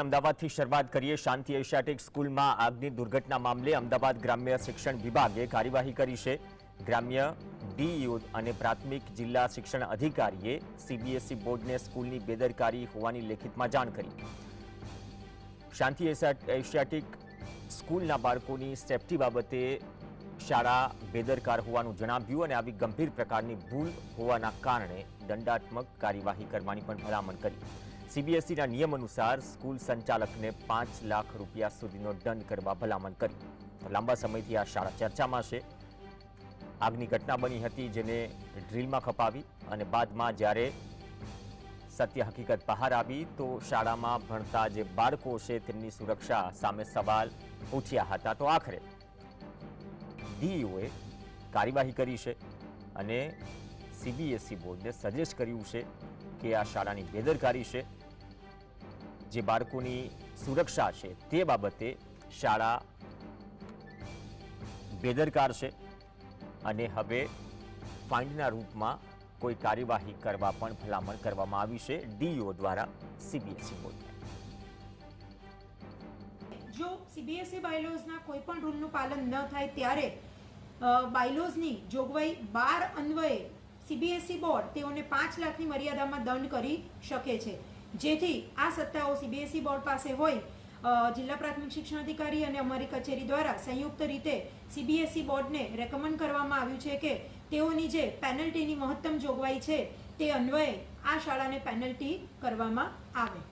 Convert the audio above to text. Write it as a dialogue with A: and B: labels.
A: અમદાવાદથી શરૂઆત કરીએ. શાંતિ એશિયાટિક સ્કૂલમાં આગની દુર્ઘટના મામલે અમદાવાદ ગ્રામ્ય શિક્ષણ વિભાગે કાર્યવાહી કરી છે. ગ્રામ્ય ડીઈઓ અને પ્રાથમિક જિલ્લા શિક્ષણ અધિકારીએ સીબીએસઈ બોર્ડને સ્કૂલની બેદરકારી હોવાની લેખિતમાં જાણ કરી. શાંતિ એશિયાટિક સ્કૂલના બાળકોની સેફટી બાબતે શાળા બેદરકાર હોવાનું જણાવ્યું અને આવી ગંભીર પ્રકારની ભૂલ હોવાના કારણે દંડાત્મક કાર્યવાહી કરવાની પણ ભલામણ કરી. સીબીએસઈના નિયમ અનુસાર સ્કૂલ સંચાલકને પાંચ લાખ રૂપિયા સુધીનો દંડ કરવા ભલામણ કરી. લાંબા સમયથી આ શાળા ચર્ચામાં છે. આગની ઘટના બની હતી જેને ડ્રીલમાં ખપાવી અને બાદમાં જ્યારે સત્ય હકીકત બહાર આવી તો શાળામાં ભણતા જે બાળકો છે તેમની સુરક્ષા સામે સવાલ ઉઠ્યા હતા. તો આખરે ડીઈઓએ કાર્યવાહી કરી છે અને સીબીએસઈ બોર્ડને સજેસ્ટ કર્યું છે કે આ શાળાની બેદરકારી છે. જે બાળકોની સુરક્ષા છે તે બાબતે શાળા બેદરકાર છે અને હવે ફાઇનના રૂપમાં કોઈ કાર્યવાહી કરવા પણ ભલામણ કરવામાં આવી છે. ડીઓ દ્વારા સીબીએસઈ બોર્ડને
B: જો સીબીએસઈ બાયલોઝના કોઈ પણ રૂલનું પાલન ન થાય ત્યારે બાયલોઝની જોગવાઈ બાર અન્વયે સીબીએસઈ બોર્ડ તેઓને પાંચ લાખની મર્યાદામાં દંડ કરી શકે છે. જેથી આ સત્તાઓ સીબીએસઈ બોર્ડ પાસે હોય જિલ્લા પ્રાથમિક શિક્ષણ અધિકારી અને અમારી કચેરી દ્વારા સંયુક્ત રીતે સીબીએસઈ બોર્ડને રેકમેન્ડ કરવામાં આવ્યું છે કે તેઓની જે પેનલ્ટીની મહત્તમ જોગવાઈ છે, તે અન્વયે આ શાળાને પેનલ્ટી કરવામાં આવે.